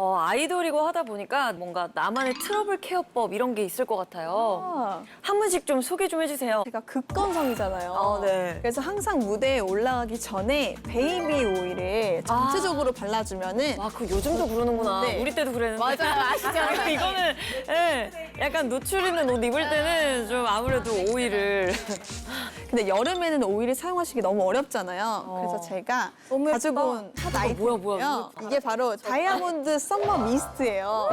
어, 아이돌이고 하다 보니까 뭔가 나만의 트러블 케어법 이런 게 있을 것 같아요. 아, 한 분씩 좀 소개 좀 해주세요. 제가 극건성이잖아요. 아, 네. 그래서 항상 무대에 올라가기 전에 베이비 오일을 전체적으로 발라주면은 와, 그 요즘도 그러는구나. 네. 우리 때도 그랬는데. 맞아요, 아시죠? 이거는 예, 약간 노출 있는 옷 입을 때는 좀 아무래도 오일을 근데 여름에는 오일을 사용하시기 너무 어렵잖아요. 그래서 제가 너무 가지고. 온핫 뭐야, 뭐야, 뭐야. 아이템이에요. 이게 바로 다이아몬드 썸머 미스트예요.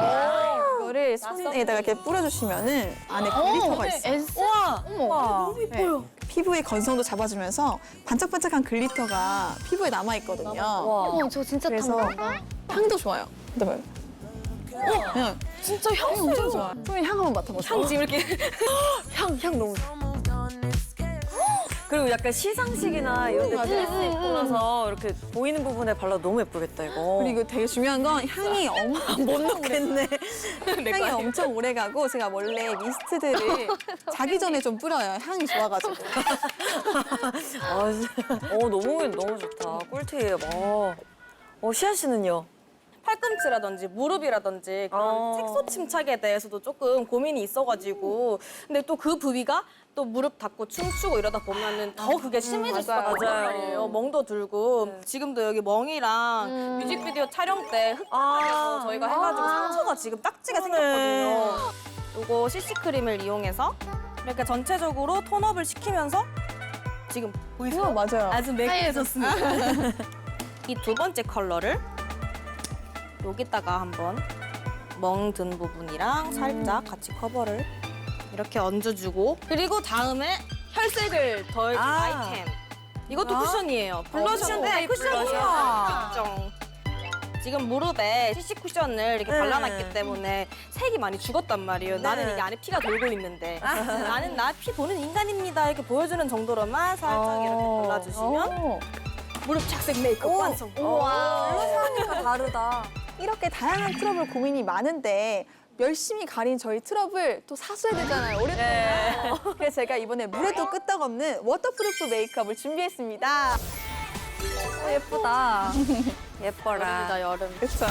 이거를 손에다가 이렇게 뿌려주시면은 안에 글리터가 있어요. 우와, 우와. 네. 피부의 건성도 잡아주면서 반짝반짝한 글리터가 피부에 남아있거든요. 와. 어, 저 진짜 그래서 탐난다. 향도 좋아요. 근데 그냥 진짜 향 엄청 좋아요. 소민 향 한번 맡아보세요. 향 지금 이렇게 향, 향 너무 좋아. 그리고 약간 시상식이나 이런 데 드레스 입고 나서 이렇게 보이는 부분에 발라도 너무 예쁘겠다 이거. 그리고 되게 중요한 건 향이 엄청 못 넣겠네. 향이 엄청 오래 가고 제가 원래 미스트들을 자기 전에 좀 뿌려요. 향이 좋아가지고. 아, 진짜. 어 너무 너무 좋다. 꿀팁이에요. 어, 어 시아 씨는요? 팔꿈치라든지 무릎이라든지 그런 어. 색소 침착에 대해서도 조금 고민이 있어가지고 근데 또 그 부위가 또 무릎 닫고 춤추고 이러다 보면은 더 그게 심해질 수밖에 맞아요. 없단 말이에요. 멍도 들고 지금도 여기 멍이랑 뮤직비디오 촬영 때 흑발에서 저희가 해가지고 상처가 지금 딱지가 생겼거든요. 요거 CC 크림을 이용해서 이렇게 전체적으로 톤업을 시키면서 지금 보이세요? 어, 맞아요. 아주 매끈해졌습니다. 이 두 번째 컬러를 여기다가 한번 멍 든 부분이랑 살짝 같이 커버를 이렇게 얹어주고 그리고 다음에 혈색을 더해줄 아. 아. 이템 이것도 아. 쿠션이에요 블러셔인데 쿠션. 쿠션이야 걱정 지금 무릎에 CC 쿠션을 이렇게 네. 발라놨기 때문에 색이 많이 죽었단 말이에요. 나는 이게 안에 피가 돌고 있는데 나는 나 피 보는 인간입니다 이렇게 보여주는 정도로만 살짝 이렇게 어. 발라주시면 어. 무릎 착색 메이크업 완성. 우와. 다르다. 이렇게 다양한 트러블 고민이 많은데 열심히 가린 저희 트러블 또 사셔야 되잖아요. 오랫동안. 네. 그래서 제가 이번에 물에도 끄떡없는 워터프루프 메이크업을 준비했습니다. 어, 예쁘다. 예뻐라. 여름이다 여름. 그렇죠.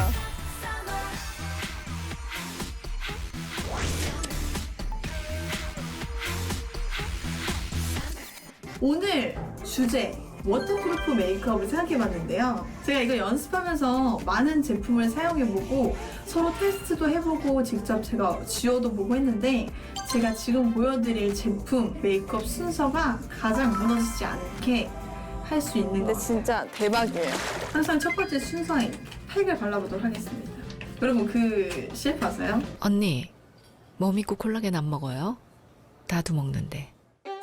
오늘 주제 워터프루프 메이크업을 생각해봤는데요. 제가 이거 연습하면서 많은 제품을 사용해보고 서로 테스트도 해보고 직접 제가 지워도 보고 했는데 제가 지금 보여드릴 제품 메이크업 순서가 가장 무너지지 않게 할 수 있는 근데 것 같아요. 진짜 대박이에요. 항상 첫 번째 순서인 팩을 발라보도록 하겠습니다. 여러분 그 CF 아세요? 언니, 뭐 믿고 콜라겐 안 먹어요? 나도 먹는데.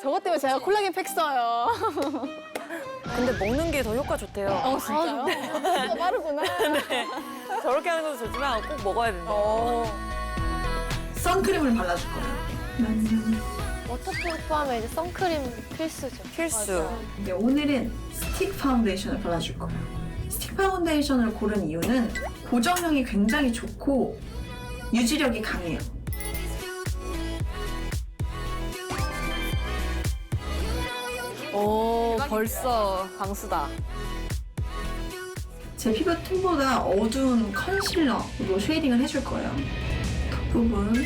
저것 때문에 제가 콜라겐 팩 써요. 근데 먹는 게 더 효과 좋대요. 어, 진짜요? 진짜 빠르구나. 저렇게 하는 것도 좋지만 꼭 먹어야 된다. 어. 선크림을 발라줄 거예요. 워터프루프 하면 이제 선크림 필수죠. 필수. 이제 오늘은 스틱 파운데이션을 발라줄 거예요. 스틱 파운데이션을 고른 이유는 고정형이 굉장히 좋고 유지력이 강해요. 오 벌써 광수다. 제 피부 톤보다 어두운 컨실러로 쉐이딩을 해줄 거예요. 뒷부분.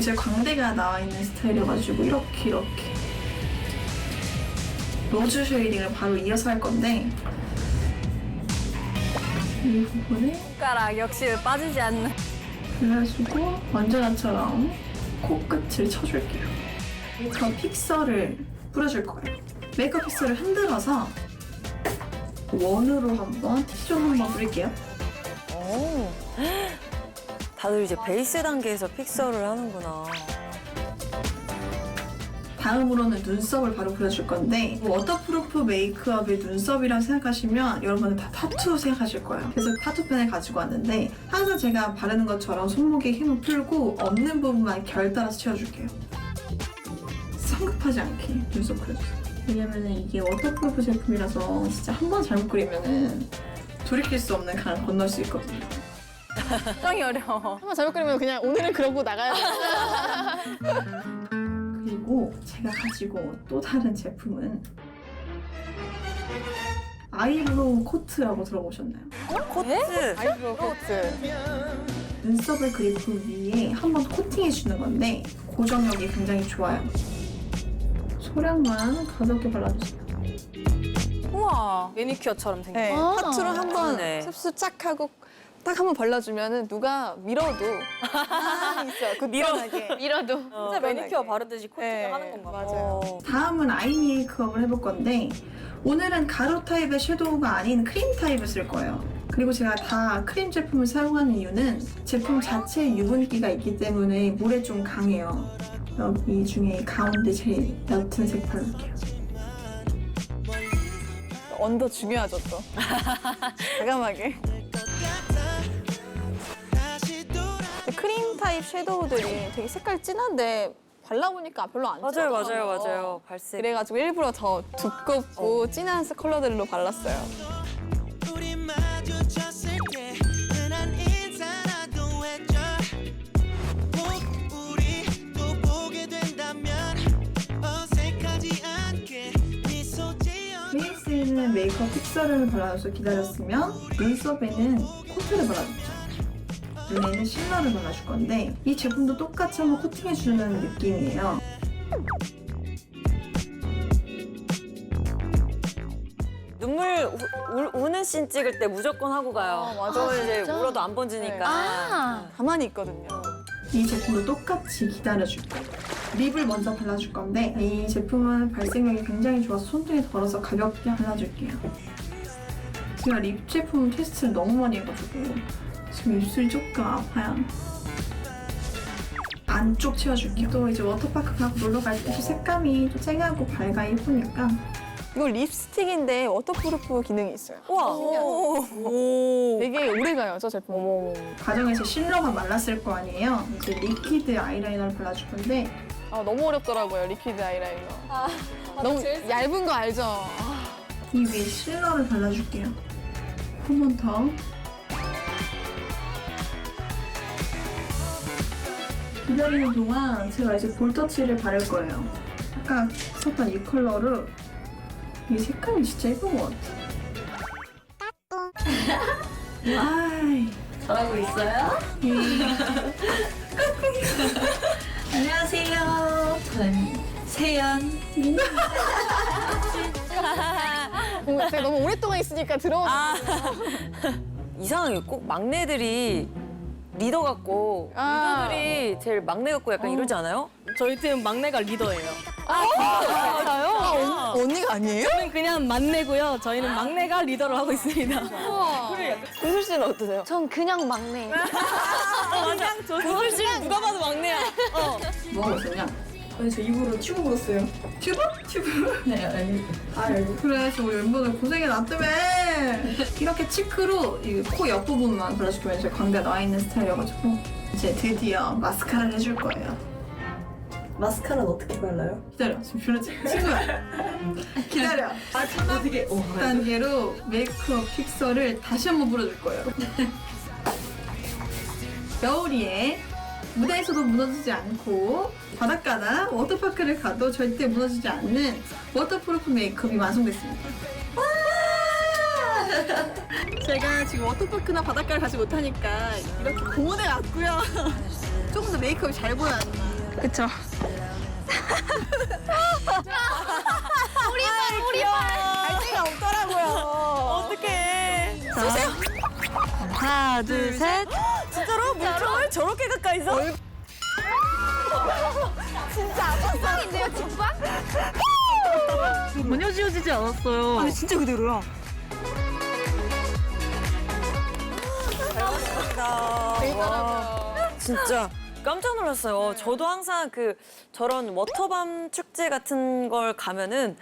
제 광대가 나와 있는 스타일이어가지고 이렇게 이렇게 로즈 쉐이딩을 바로 이어서 할 건데 이 부분에 손가락 역시 빠지지 않는. 그래가지고 완전한처럼 코끝을 쳐줄게요. 메이크업 픽서를 뿌려줄 거예요. 메이크업 픽서를 흔들어서 원으로 한번 티좀 한번 뿌릴게요. 오. 다들 이제 베이스 단계에서 픽서를 하는구나. 다음으로는 눈썹을 바로 그려줄 건데 워터프루프 메이크업의 눈썹이라고 생각하시면 여러분은 다 타투 생각하실 거예요. 그래서 타투펜을 가지고 왔는데 항상 제가 바르는 것처럼 손목에 힘을 풀고 없는 부분만 결 따라서 채워줄게요. 성급하지 않게 눈썹 그려주세요. 왜냐면은 이게 워터프루프 제품이라서 진짜 한 번 잘못 그리면은 돌이킬 수 없는 강을 건널 수 있거든요. 짱이 어려워. 한번 잘못 그리면 그냥 오늘은 그러고 나가야 돼. 그리고 제가 가지고 온또 다른 제품은 아이브로우 코트라고 들어보셨나요? 코트. 아이브로우 코트. 눈썹을 그리프 위에 한 번 코팅해 주는 건데 고정력이 굉장히 좋아요. 소량만 가볍게 발라주세요. 우와. 매니큐어처럼 생긴. 네, 아, 파투로 한번 그러네. 습수 쫙 하고 딱 한번 발라주면은 누가 밀어도 가만히 있어요. 굳건하게. 밀어도. 진짜 매니큐어 바르듯이 코팅을 네, 하는 건가 봐. 맞아요. 어. 다음은 아이 메이크업을 해볼 건데 오늘은 가루 타입의 섀도우가 아닌 크림 타입을 쓸 거예요. 그리고 제가 다 크림 제품을 사용하는 이유는 제품 자체에 유분기가 있기 때문에 물에 좀 강해요. 여기 중에 가운데 제일 옅은 색 바를게요. 언더 중요하죠 또. 과감하게. 크림 타입 섀도우들이 되게 색깔 진한데 발라보니까 별로 안 맞아요, 진하더라고요. 맞아요, 맞아요. 발색. 그래가지고 일부러 더 두껍고 진한 컬러들로 발랐어요. 메이크업 픽서를 발라줘서 기다렸으면 눈썹에는 코트를 발라줬죠. 눈에는 실러를 발라줄 건데 이 제품도 똑같이 한번 코팅해주는 느낌이에요. 눈물 우, 울- 우는 씬 찍을 때 무조건 하고 가요. 아, 맞아. 저는 이제 진짜? 울어도 안 번지니까. 아. 가만히 있거든요. 이 제품도 똑같이 기다려줄 거예요. 립을 먼저 발라줄 건데 이 제품은 발색력이 굉장히 좋아서 손등에 덜어서 가볍게 발라줄게요. 제가 립 제품 테스트를 너무 많이 해가지고 지금 입술이 조금 아파요. 안쪽 채워줄게요. 또 이제 워터파크 가고 놀러 갈 때 색감이 또 쨍하고 밝아 예쁘니까 이거 립스틱인데 워터프루프 기능이 있어요. 우와. 오. 오. 되게 오래 가요, 저 제품. 어머. 과정에서 실러가 말랐을 거 아니에요. 이제 리퀴드 아이라이너를 발라줄 건데 아, 너무 어렵더라고요, 리퀴드 아이라이너. 너무 얇은 거 알죠? 아, 이 위에 실러를 발라줄게요. 한 번 더. 기다리는 동안 제가 이제 볼터치를 바를 거예요. 아까 썼던 이 컬러로 이 색감이 진짜 예쁜 것 같아. 와이. 잘하고 있어요? 안녕하세요. 저는 세연. 뭔가 제가 너무 오랫동안 있으니까 들어오는 아. 이상하게 꼭 막내들이 리더 같고 아. 리더들이 제일 막내 같고 약간 이러지 않아요? 저희 팀 막내가 리더예요. 아, 언니가 아니에요? 저는 그냥 막내고요. 저희는 막내가 리더를 하고 있습니다. 구슬 씨는 어떠세요? 전 그냥 막내. 맞아. 구슬 씨는 누가 봐도 막내야. 어. 뭐가 웃었냐? 아니 저 입으로 튜브 불었어요. 튜브? 튜브? 네. 아 알고. 그래 저 우리 멤버들 고생이 났다며. 이렇게 치크로 이 코 옆부분만 발라주면 제 광대가 나와 있는 스타일이어가지고 이제 드디어 마스카라를 해줄 거예요. 마스카라는 어떻게 발라요? 기다려 지금 친- 친구야. 기다려. 마지막 어떻게? 어, 단계로 메이크업 픽서를 다시 한번 뿌려줄 거예요. 겨울이에 무대에서도 무너지지 않고 바닷가나 워터파크를 가도 절대 무너지지 않는 워터프루프 메이크업이 완성됐습니다. 제가 지금 워터파크나 바닷가를 가지 못하니까 이렇게 공원에 왔고요. 조금 더 메이크업이 잘 보여야 그쵸? 갈등이 없더라고요. 어떡해. 쏘세요. 하나, 둘, 셋. 진짜로? 물총을 저렇게 가까이서? 직방인데요, 직방? 전혀 지워지지 않았어요. 아니, 진짜 그대로야. 대단하다. 진짜 깜짝 놀랐어요. 저도 항상 그 저런 워터밤 축제 같은 걸 가면은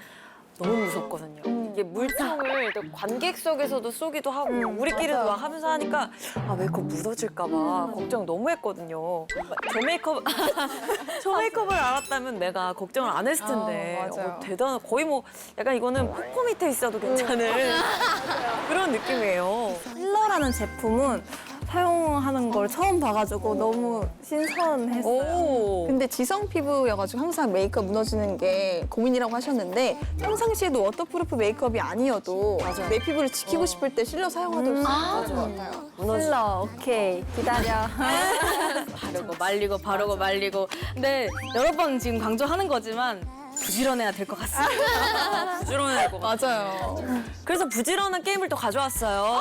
너무 무섭거든요. 이게 물총을 또 관객석에서도 쏘기도 하고 우리끼리도 막 하면서 하니까 아 메이크업 묻어질까 봐 걱정 너무 했거든요. 저 메이크업 저 메이크업을 알았다면 내가 걱정을 안 했을 텐데 아, 맞아요. 어, 대단 거의 뭐 약간 이거는 폭포 밑에 있어도 괜찮은 그런 느낌이에요. 필러라는 제품은 사용하는 걸 처음 봐가지고 너무 신선했어요. 오. 근데 지성 피부여가지고 항상 메이크업 무너지는 게 고민이라고 하셨는데 평상시에도 워터프루프 메이크업이 아니어도 내 피부를 지키고 싶을 때 실러 사용하도록 음. 좋을 것 같아요. 슬러 오케이 기다려. 바르고 말리고 바르고 말리고. 근데 여러 번 지금 강조하는 거지만 부지런해야 될 것 같습니다. 부지런해야 될것 같아. 맞아요. 그래서 부지런한 게임을 또 가져왔어요.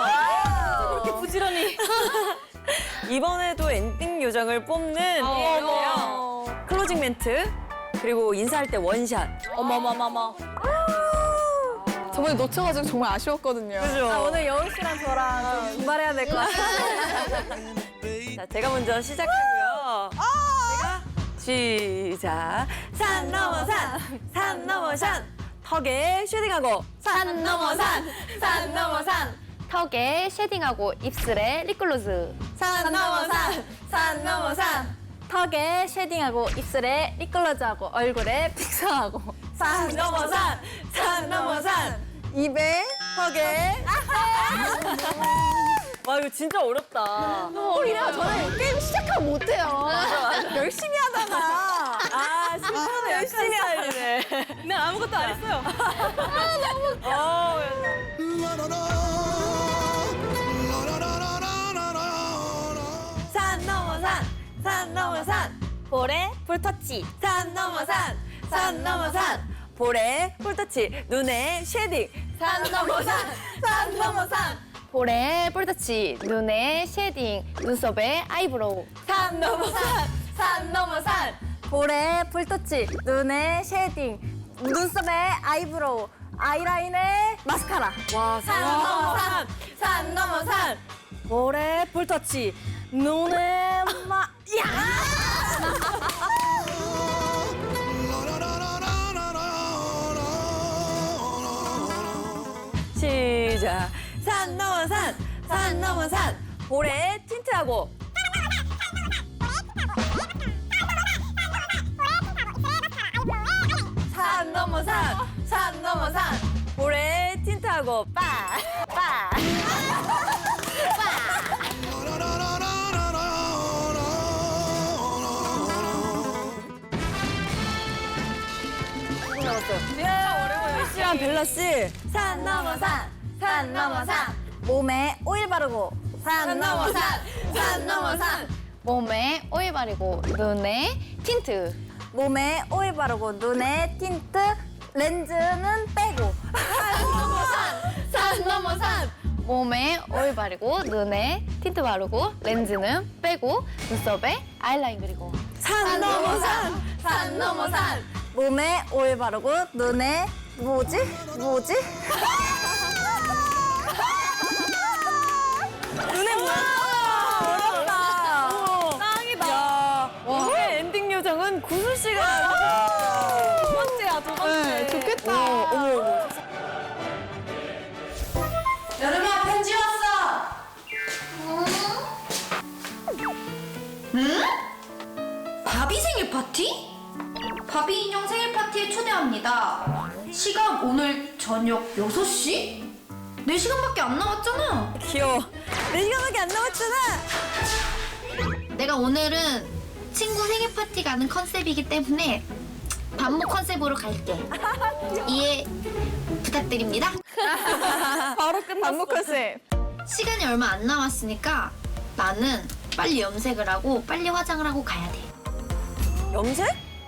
그렇게 부지런히. 이번에도 엔딩 요정을 뽑는 게임이에요. 클로징 멘트, 그리고 인사할 때 원샷. 어머머머머. 저번에 놓쳐가지고 정말 아쉬웠거든요. 그죠? 아, 오늘 여우 씨랑 저랑 좀 분발해야 될 것 같아요. 자, 제가 먼저 시작하고요. 제가 시작. 산 넘어 산, 산 넘어 산. 턱에 쉐딩하고 산 넘어 산, 산 넘어 산. 턱에 쉐딩하고 입술에 립글로즈. 산 넘어 산, 산 넘어 산. 턱에 쉐딩하고 입술에 립글로즈하고 얼굴에 픽서하고. 산 넘어 산, 산 넘어 산. 입에 턱에. 와 이거 진짜 어렵다. 우리랑 저는 게임 시작하면 못해요. 열심히 하다가 아, 심판은 열심히 하네. 네 아무것도 안 했어요. 어, 산 넘어 산, 산 넘어 산. 볼에 볼터치. 산 넘어 산, 산 넘어 산. 볼에 폴터치, 눈에 쉐딩. 산 넘어 산, 산 넘어 산. 볼에 볼터치, 눈에 쉐딩, 눈썹에 아이브로우. 산 넘어 산, 산 넘어 산. 볼에 볼터치. 눈에 쉐딩. 눈썹에 아이브로우. 아이라인에 마스카라. 와, 산 넘어 산, 산 넘어 산. 볼에 볼터치. 눈에 마. 시작. 산 넘어 산, 산 넘어 산. 볼에 틴트하고. 산 넘어 산, 산 넘어 산. 볼에 틴트하고 빠, 빠. 진짜 어려워요. 시간 벨라 씨. 산 넘어 산, 산 넘어 산. 몸에 오일 바르고. 산 넘어 산. 산 넘어 산. 몸에 오일 바르고 눈에 틴트. 몸에 오일 바르고 눈에 틴트. 렌즈는 빼고. 산 넘어 산. 몸에 오일 바르고 눈에 틴트 바르고 렌즈는 빼고 눈썹에 아이라인 그리고 산 넘어 산, 산 넘어 산. 몸에 오일 바르고 눈에 뭐지? 뭐지? 어렵다. 짱이다. 야, 오늘 엔딩 요정은 구수 씨가 두 번째야, 두 번째. 네, 좋겠다. 여름아 편지 왔어. 응? 바비 생일 파티? 바비 인형 생일 파티에 초대합니다. 시간 오늘 저녁 6시? 4시간밖에 안 남았잖아. 귀여워. 네 시간밖에 안 남았잖아. 내가 오늘은 친구 생일 파티 가는 컨셉이기 때문에 반모 컨셉으로 갈게. 이해 부탁드립니다. 바로 끝났어. 반복 컨셉. 시간이 얼마 안 남았으니까 나는 빨리 염색을 하고 빨리 화장을 하고 가야 돼. 염색?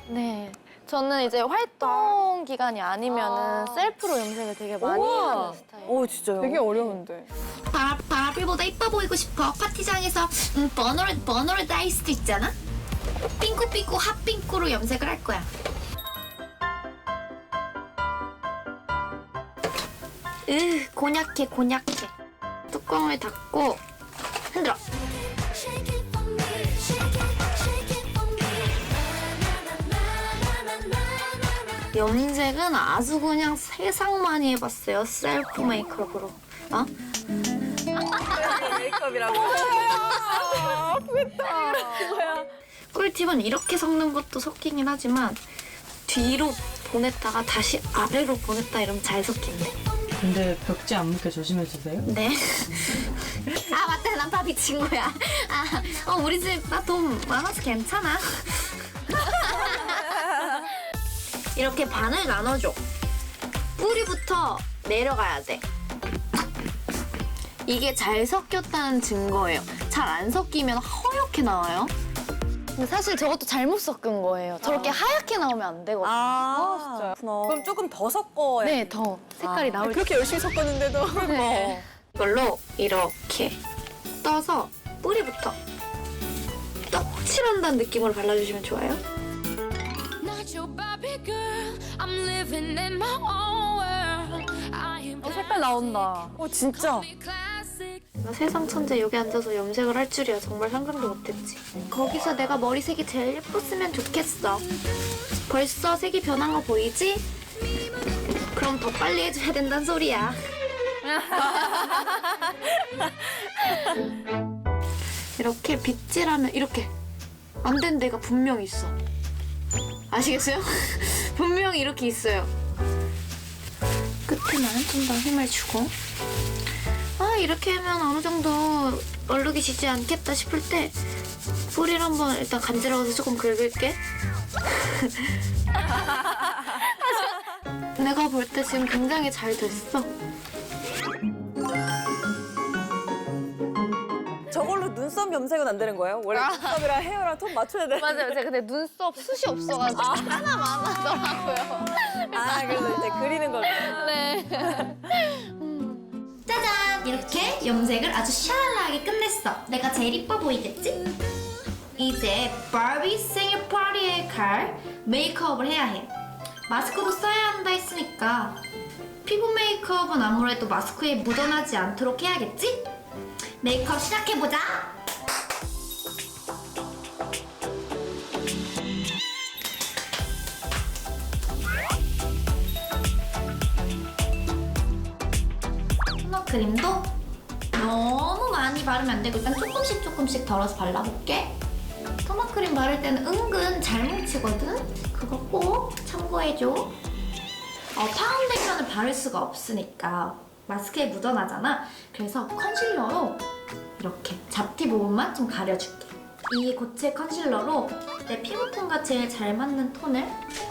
네. 저는 이제 활동 기간이 아니면은 셀프로 염색을 되게 많이 하는 스타일. 오, 진짜요? 되게 어려운데. 바, 바비보다 이뻐 보이고 싶어. 파티장에서 음, 버너를 버너를 따일 수도 있잖아. 핑크핑크 핫핑크로 염색을 할 거야. 으 곤약해 곤약해. 뚜껑을 닫고 흔들어. 염색은 아주 그냥 세상 많이 해봤어요. 셀프 메이크업으로. 어? 메이크업이라고. 꿀팁은 이렇게 섞는 것도 섞이긴 하지만 뒤로 보냈다가 다시 아래로 보냈다 이러면 잘 섞인대. 근데 벽지 안 묻게 조심해 주세요. 네. 아 맞다 난 바비 친구야 아, 어 우리 집나돈 많아서 괜찮아 이렇게 반을 나눠줘 뿌리부터 내려가야 돼 이게 잘 섞였다는 증거예요 잘 안 섞이면 허옇게 나와요 근데 사실 저것도 잘못 섞은 거예요. 저렇게 하얗게 나오면 안 되거든요. 아, 진짜. 그럼 조금 더 섞어야 네, 더 색깔이 나올 때. 그렇게 열심히 섞었는데도 네. 이걸로 이렇게 떠서 뿌리부터 떡칠한다는 느낌으로 발라주시면 좋아요 Not your Barbie girl. I'm living in my own 색깔 나온다. 어, 진짜. 나 세상 천재 여기 앉아서 염색을 할 줄이야 정말 상상도 못했지 거기서 내가 머리색이 제일 예뻤으면 좋겠어 벌써 색이 변한 거 보이지? 그럼 더 빨리 해줘야 된다는 소리야 이렇게 빗질하면 이렇게 안 된 데가 분명 있어 아시겠어요? 분명히 이렇게 있어요 끝에는 좀더 힘을 주고. 아 이렇게 하면 어느 정도 얼룩이 지지 않겠다 싶을 때 뿌리를 한번 일단 간지러워서 조금 긁을게. 내가 볼 때 지금 굉장히 잘 됐어 눈썹 염색은 안 되는 거예요? 원래 눈썹이랑 헤어랑 톤 맞춰야 돼. 맞아요. 제가 근데 눈썹 숱이 없어가지고 하나만 하더라고요. 아, 그래서 이제 그리는 걸로. 네. 짜잔 이렇게 염색을 아주 샤랄라하게 끝냈어 내가 제일 이뻐 보이겠지? 이제 바비 생일 파티에 갈 메이크업을 해야 해 마스크도 써야 한다 했으니까 피부 메이크업은 아무래도 마스크에 묻어나지 않도록 해야겠지? 메이크업 시작해보자 토너 크림도 너무 많이 바르면 안 되고 일단 조금씩 조금씩 덜어서 발라볼게. 토너 크림 바를 때는 은근 잘 뭉치거든. 그거 꼭 참고해줘. 어, 파운데이션을 바를 수가 없으니까 마스크에 묻어나잖아. 그래서 컨실러로 이렇게 잡티 부분만 좀 가려줄게. 이 고체 컨실러로 내 피부톤과 제일 잘 맞는 톤을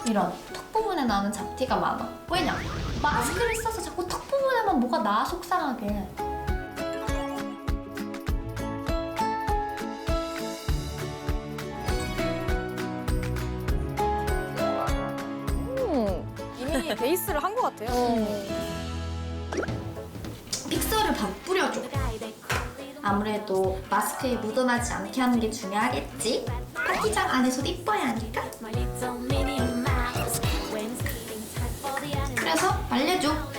이런 턱 부분에 나는 잡티가 많아. 왜냐? 마스크를 써서 자꾸 턱 부분에만 뭐가 나 속상하게. 이미 베이스를 한 것 같아요. 픽서를 막 뿌려줘. 아무래도 마스크에 묻어나지 않게 하는 게 중요하겠지? 파티장 안에서도 이뻐야 하니까. 그래서 말려줘.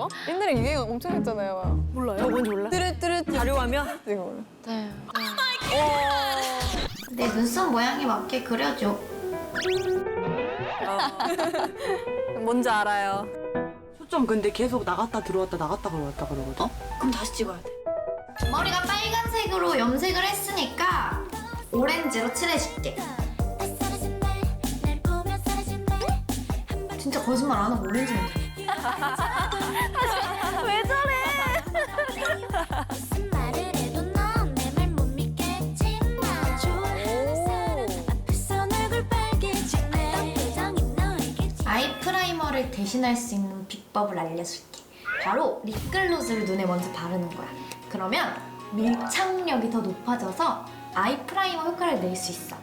몰라요 저거? 옛날에 유행 엄청 했잖아요. 몰라요. 뭔지 몰라. 뚜르뚜르 자료화면? 이거. 네. 내 눈썹 모양에 맞게 그려줘. 뭔지 알아요. 초점 근데 계속 나갔다 들어왔다 나갔다 들어왔다 그러거든? 그럼 다시 찍어야 돼. 머리가 빨간색으로 염색을 했으니까 오렌지로 칠해줄게. 진짜 거짓말 안 하고 오렌지면 대신할 수 있는 비법을 알려줄게. 바로 립글로즈를 눈에 먼저 바르는 거야. 그러면 밀착력이 더 높아져서 아이 프라이머 효과를 낼 수 있어.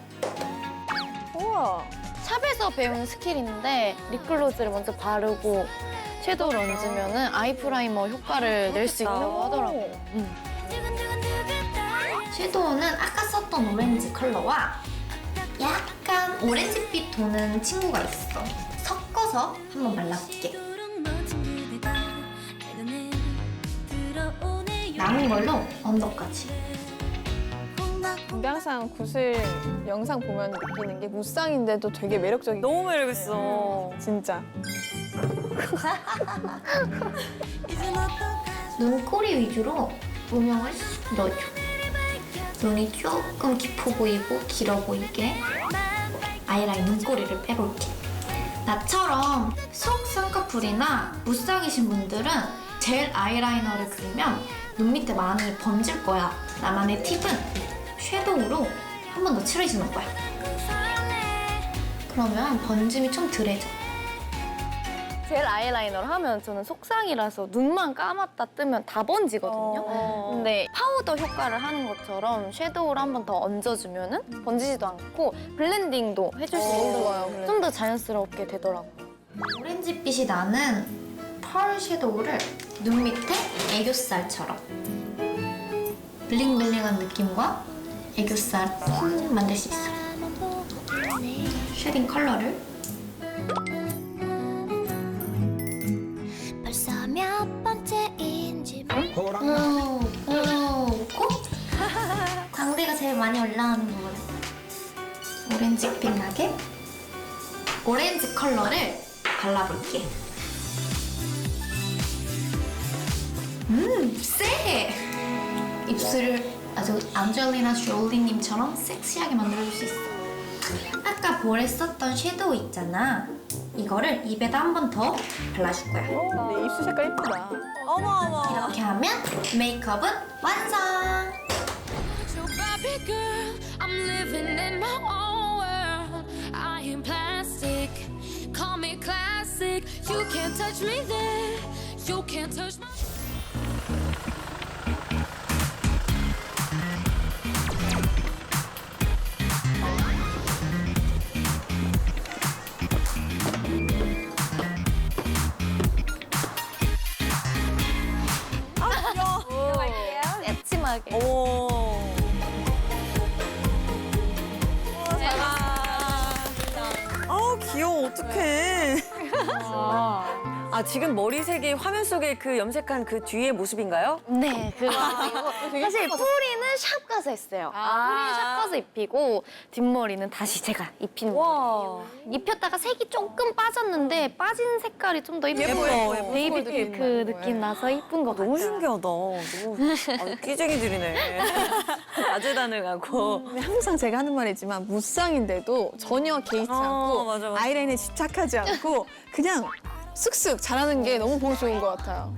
우와. 샵에서 배운 스킬인데 립글로즈를 먼저 바르고 섀도우를 얹으면 아이 프라이머 효과를 낼 수 있다고 하더라고요. 섀도우는 아까 썼던 오렌지 컬러와 약간 오렌지빛 도는 친구가 있어. 섞어서 한번 발라볼게. 남은 걸로 언더까지. 근데 항상 구슬 영상 보면 느끼는 게 무쌍인데도 되게 매력적이고 너무 매력있어. 진짜. 눈꼬리 위주로 음영을 쓱 넣어줘. 눈이 조금 깊어 보이고 길어 보이게. 아이라인 눈꼬리를 빼볼게. 나처럼 속 쌍꺼풀이나 무쌍이신 분들은 젤 아이라이너를 그리면 눈 밑에 많이 번질 거야. 나만의 팁은 섀도우로 한 번 더 칠해주는 거야. 그러면 번짐이 좀 덜해져. 젤 아이라이너를 하면 저는 속상이라서 눈만 감았다 뜨면 다 번지거든요. 어. 근데 파우더 효과를 하는 것처럼 섀도우를 한 번 더 얹어주면은 번지지도 않고 블렌딩도 해줄 수 있어서 좀더 자연스럽게 되더라고요. 오렌지빛이 나는 펄 섀도우를 눈 밑에 애교살처럼 블링블링한 느낌과 애교살 음, 만들 수 있어. 쉐딩 컬러를 많이 올라오는 부분. 오렌지빛 나게 오렌지 컬러를 발라볼게. 음, 쎄! 입술을 아주 안젤리나 졸리님처럼 섹시하게 만들어줄 수 있어. 아까 볼에 썼던 섀도우 있잖아. 이거를 입에다 한 번 더 발라줄 거야. 네, 입술 색깔 예쁘다. 어머 어머. 이렇게 하면 메이크업은 완성! Your Barbie girl. I'm living in my own world. I am plastic. Call me classic. You can't touch me there. You can't touch my. 화면 속에 그 염색한 그 뒤의 모습인가요? 네, 그거 사실 뿌리는 샵 가서 했어요. 뿌리는 샵 가서 입히고 뒷머리는 다시 제가 입힌 와. 입혔다가 색이 조금 빠졌는데 빠진 색깔이 좀 더 예뻐요. 예뻐, 예뻐. 베이비 느낌 그 나는 느낌 나서 이쁜 것 너무 같아요. 신기하다. 너무 끼쟁이들이네. 다재다능하고. 근데 항상 제가 하는 말이지만 무쌍인데도 전혀 개의치 어, 않고 맞아, 맞아. 아이라인에 집착하지 않고 그냥 쓱쓱 잘하는 게 너무 보기 좋은 것 같아요.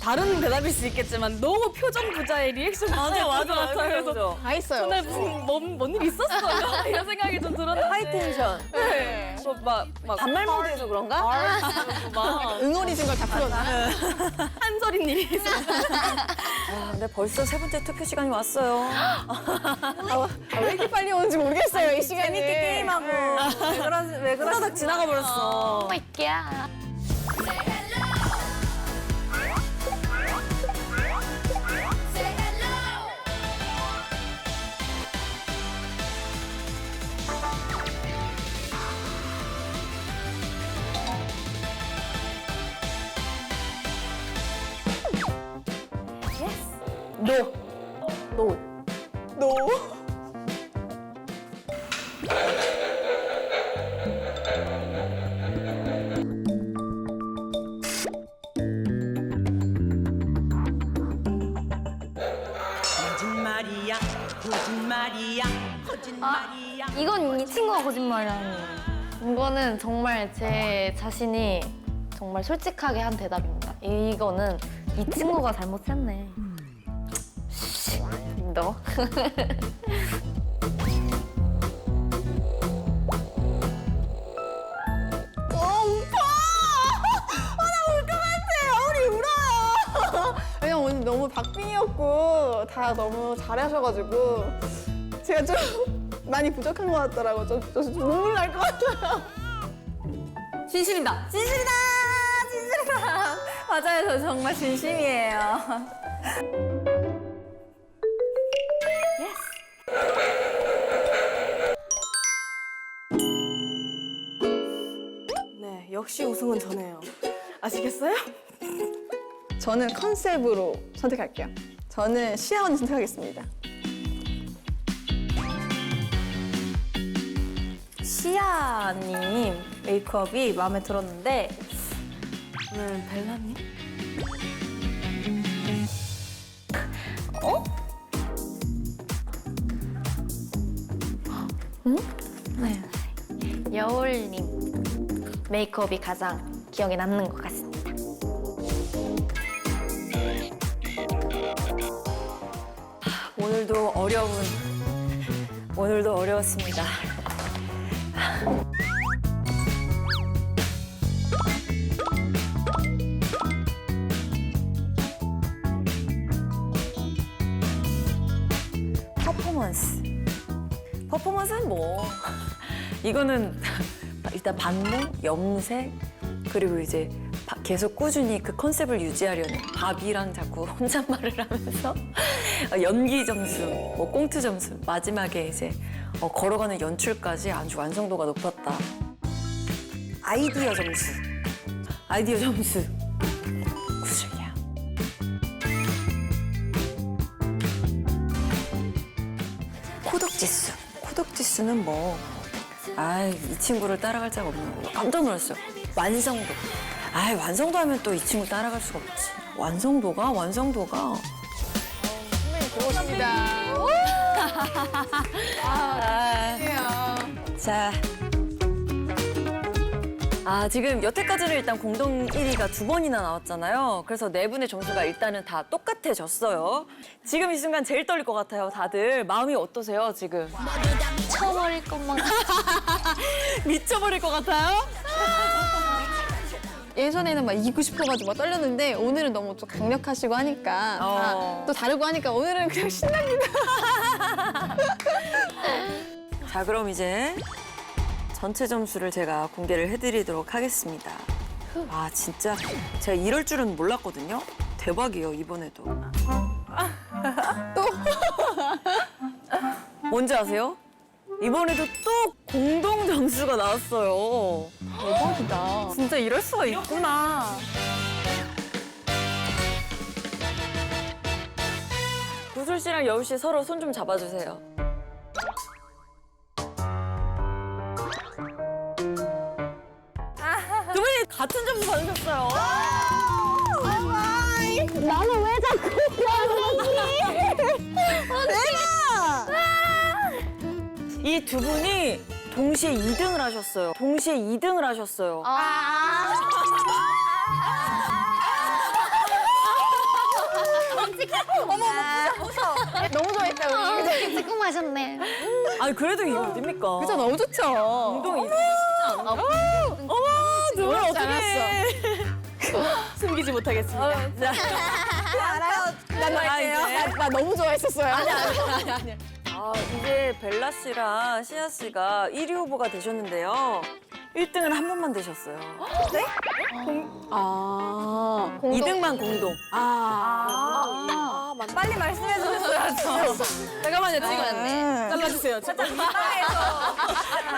다른 대답일 수 있겠지만 너무 표정 부자의 리액션 맞아 맞아 맞아. 그래서 그래서 다 있어요. 정말 무슨 뭔, 뭔일 있었어요? 이런 생각이 좀 들었는데 하이텐션. 네. 뭐 막, 막 반말 모드에서 그런가? 막 응어리진 걸 다 풀어놔. 아, 근데 벌써 세 번째 투표 시간이 왔어요. 아, 왜 이렇게 빨리 오는지 모르겠어요, 이 시간이. 재밌게 게임하고. 왜 그러지? 왜 그러지? 후다닥 지나가 버렸어. 오 마이갓. 거짓말이야 거짓말이야 거짓말이야 이건 이 친구가 거짓말이라는 이거는 정말 제 자신이 정말 솔직하게 한 대답입니다. 이거는 이 친구가 잘못했네. 너? 왜냐면 오늘 너무 박빙이었고 다 너무 잘하셔가지고 제가 좀 많이 부족한 것 같더라고요. 좀, 좀 눈물 날 것 같아요. 진심이다. 진심이다! 진심이다! 맞아요, 저 정말 진심이에요. 역시 우승은 저네요. 아시겠어요? 저는 컨셉으로 선택할게요. 저는 시아 언니 선택하겠습니다. 시아님 메이크업이 마음에 들었는데 오늘 벨라님? 메이크업이 가장 기억에 남는 것 같습니다. 오늘도 어려운 오늘도 어려웠습니다. 퍼포먼스. 퍼포먼스는 뭐 이거는 일단 반응, 염색 그리고 이제 바- 계속 꾸준히 그 컨셉을 유지하려는 바비랑 자꾸 혼잣말을 하면서 연기 점수, 뭐 꽁트 점수, 마지막에 이제 어, 걸어가는 연출까지 아주 완성도가 높았다. 아이디어 점수, 아이디어 점수 90이야. 코덕 지수, 코덕 지수는 뭐, 아, 이 친구를 따라갈 자가 없는 거. 깜짝 놀랐어요. 완성도. 아, 완성도 하면 또 이 친구 따라갈 수가 없지. 완성도가, 완성도가. 고맙습니다. 아, 자. 아, 지금 여태까지는 일단 공동 1위가 두 번이나 나왔잖아요. 그래서 네 분의 점수가 일단은 다 똑같아졌어요. 지금 이 순간 제일 떨릴 것 같아요, 다들. 마음이 어떠세요, 지금? 미쳐버릴 것만 미쳐버릴 것 같아요? 예전에는 막 이기고 싶어가지고 막 떨렸는데 오늘은 너무 좀 강력하시고 하니까 어. 다 또 다르고 하니까 오늘은 그냥 신납니다. 자, 그럼 이제 전체 점수를 제가 공개를 해드리도록 하겠습니다. 아, 진짜 제가 이럴 줄은 몰랐거든요. 대박이에요, 이번에도. 또? 뭔지 아세요? 이번에도 또 공동 점수가 나왔어요. 대박이다. 진짜 이럴 수가 있구나. 구슬 씨랑 여우 씨 서로 손 좀 잡아주세요. 두 분이 같은 점수 받으셨어요. 나는 왜 자꾸 이 두 분이 동시에 2등을 하셨어요. 동시에 2등을 하셨어요. 너무 좋아했다 우리. 지금 하셨네. 아니 그래도 이게 어딥니까? 그죠 너무 좋죠. 공동 2등 쉽지 않아. 어머, 두분 어떡해. 숨기지 못하겠습니다. 자, 알아요. 난 아, 알게요. 이제. 나, 나 너무 좋아했었어요. 아니 아니 아니. 아, 이제 벨라 씨랑 시아 씨가 1위 후보가 되셨는데요. 1등은 한 번만 되셨어요. 아. 2등만 공동. 아. 빨리 말씀해 주셨어야죠. 잠깐만요, 지금. 잘라주세요. 진짜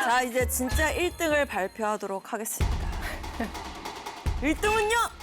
자, 이제 진짜 1등을 발표하도록 하겠습니다. 1등은요?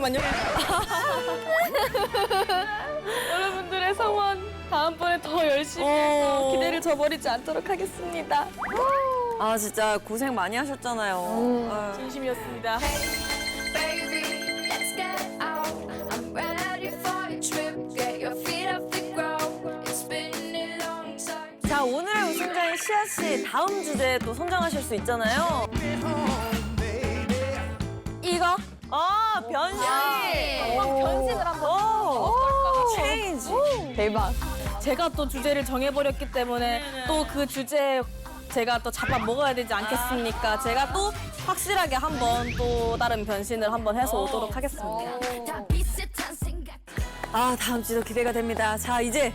잠깐만요. 여러분들의 성원 다음번에 더 열심히 해서 어. 기대를 저버리지 않도록 하겠습니다. 아 진짜 고생 많이 하셨잖아요. 아. 진심이었습니다. Baby, let's get out. I'm ready for your trip. Get your feet off the ground. It's been a long time. 자 오늘의 우승자인 시아 씨 다음 주제에 또 선정하실 수 있잖아요. 이거? 아 변신. 한번 변신을 한번. 체인지. 대박. 제가 또 주제를 정해버렸기 때문에 또 그 주제에 제가 또 잡아 먹어야 되지 않겠습니까? 제가 또 확실하게 한번 또 다른 변신을 한번 해서 오도록 하겠습니다. 다 비슷한 생각. 아 다음 주도 기대가 됩니다. 자 이제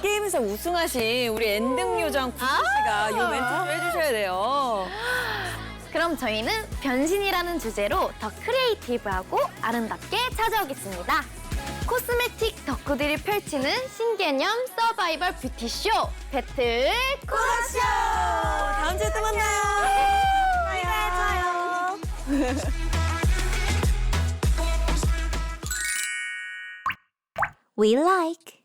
게임에서 우승하신 우리 엔등 요정 구수 씨가 이 멘트 좀 해주셔야 돼요. 그럼 저희는 변신이라는 주제로 더 크리에이티브하고 아름답게 찾아오겠습니다. 코스메틱 덕후들이 펼치는 신개념 서바이벌 뷰티쇼 배틀 코너쇼! 다음 주에 또 만나요. we like.